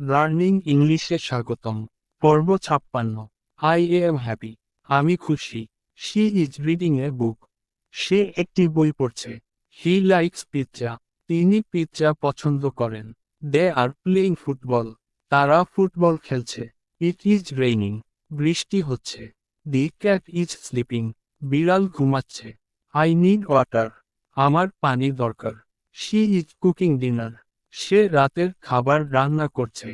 Learning ইংলিশে স্বাগতম। পর্ব ছাপ্পান্ন। আই এম হ্যাপি আমি খুশি। She is reading a book সে একটি বই পড়ছে। হি লাইকস পিৎজা তিনি পিৎজা পছন্দ করেন। দে আর প্লেইং ফুটবল তারা ফুটবল খেলছে। ইট ইজ রেইনিং বৃষ্টি হচ্ছে। দি ক্যাট ইজ স্লিপিং বিড়াল ঘুমাচ্ছে। আই নিড ওয়াটার আমার পানি দরকার। শি ইজ কুকিং ডিনার সে রাতের খাবার রান্না করছে।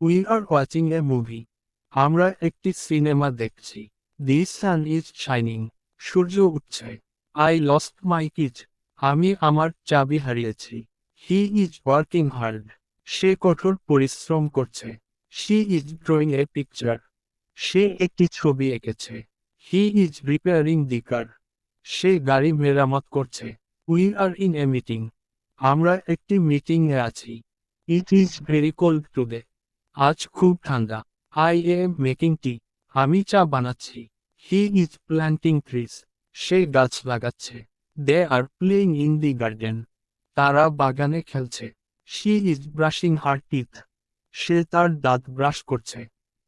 We are watching a movie আমরা একটি সিনেমা দেখছি। দি সান ইজ শাইনিং সূর্য উঠছে। আই লস্ট মাই কিজ আমি আমার চাবি হারিয়েছি। হি ইজ ওয়ার্কিং হার্ড সে কঠোর পরিশ্রম করছে। She is drawing a picture সে একটি ছবি এঁকেছে। হি ইজ রিপেয়ারিং দি কার সে গাড়ি মেরামত করছে। We are in a meeting আমরা একটি মিটিং এ আছি। It is very cold today আজ খুব ঠান্ডা। আই এম মেকিং টি আমি চা বানাচ্ছি। হি ইজ প্ল্যান্টিং ট্রিজ সে গাছ লাগাচ্ছে। They are playing in the garden তারা বাগানে খেলছে। She is brushing her teeth সে তার দাঁত ব্রাশ করছে।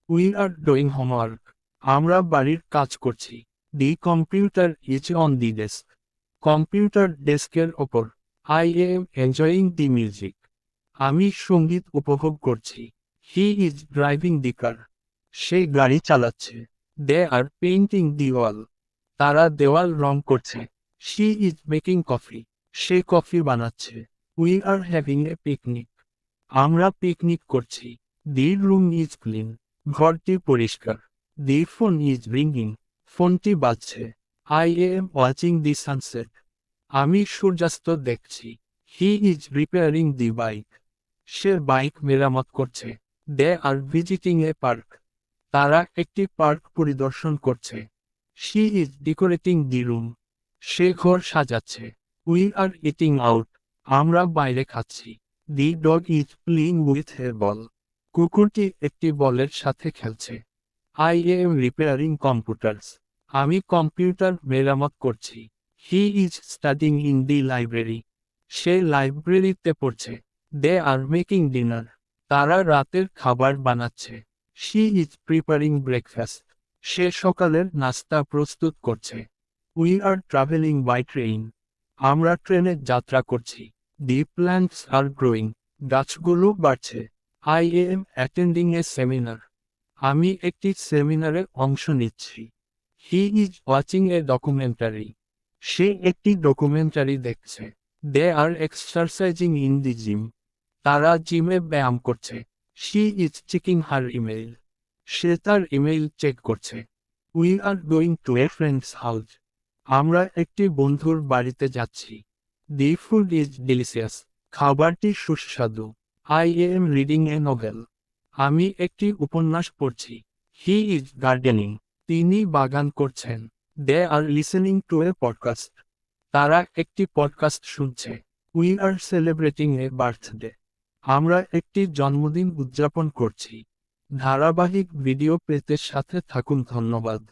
উই আর ডুইং হোমওয়ার্ক আমরা বাড়ির কাজ করছি। The computer is on the desk computer ডেস্কের ওপর। I am enjoying the music আমি সংগীত উপভোগ করছি। হি ইজ ড্রাইভিং দি কার সে গাড়ি চালাচ্ছে। দে আর পেইন্টিং দি ওয়াল তারা দেওয়াল রং করছে। শি ইজ মেকিং কফি সে কফি বানাচ্ছে। We are having a picnic আমরা পিকনিক করছি। দি রুম ইজ ক্লিন ঘরটি পরিষ্কার। দি ফোন ইজ রিঙ্গিং ফোনটি বাজছে। I am watching the sunset আমি সূর্যাস্ত দেখছি। He is repairing the bike say bike মেরামত করছে। দে আর ভিজিটিং এ পার্ক তারা একটি পার্ক পরিদর্শন করছে। She is decorating the room সে ঘর সাজাচ্ছে। উই আর ইটিং আউট আমরা বাইরে খাচ্ছি। The dog is playing with a ball কুকুরটি একটি বলের সাথে খেলছে। আই এম রিপেয়ারিং কম্পিউটার্স আমি কম্পিউটার মেরামত করছি। He is studying in the library সে লাইব্রেরিতে পড়ছে। দে আর মেকিং ডিনার তারা রাতের খাবার বানাচ্ছে। শি ইজ প্রিপারিং ব্রেকফাস্ট সে সকালের নাস্তা প্রস্তুত করছে। We are travelling by train আমরা ট্রেনে যাত্রা করছি। দি প্ল্যান্টস আর গ্রোয়িং গাছগুলো বাড়ছে। I am attending a seminar আমি একটি সেমিনারে অংশ নিচ্ছি। He is watching a documentary সে একটি ডকুমেন্টারি দেখছে। They are exercising in the gym তারা জিমে ব্যায়াম করছে। She is checking her email সে তার ইমেইল চেক করছে। We are going to a friend's house আমরা একটি বন্ধুর বাড়িতে যাচ্ছি। দি ফুড ইজ ডেলিসিয়াস খাবারটি সুস্বাদু। I am reading a novel আমি একটি উপন্যাস পড়ছি। হি ইজ গার্ডেনিং তিনি বাগান করছেন। They are listening to a podcast তারা একটি পডকাস্ট শুনছে। We are celebrating a birthday আমরা একটি জন্মদিন উদযাপন করছি। ধারাবাহিক ভিডিও পেতে সাথে থাকুন, ধন্যবাদ।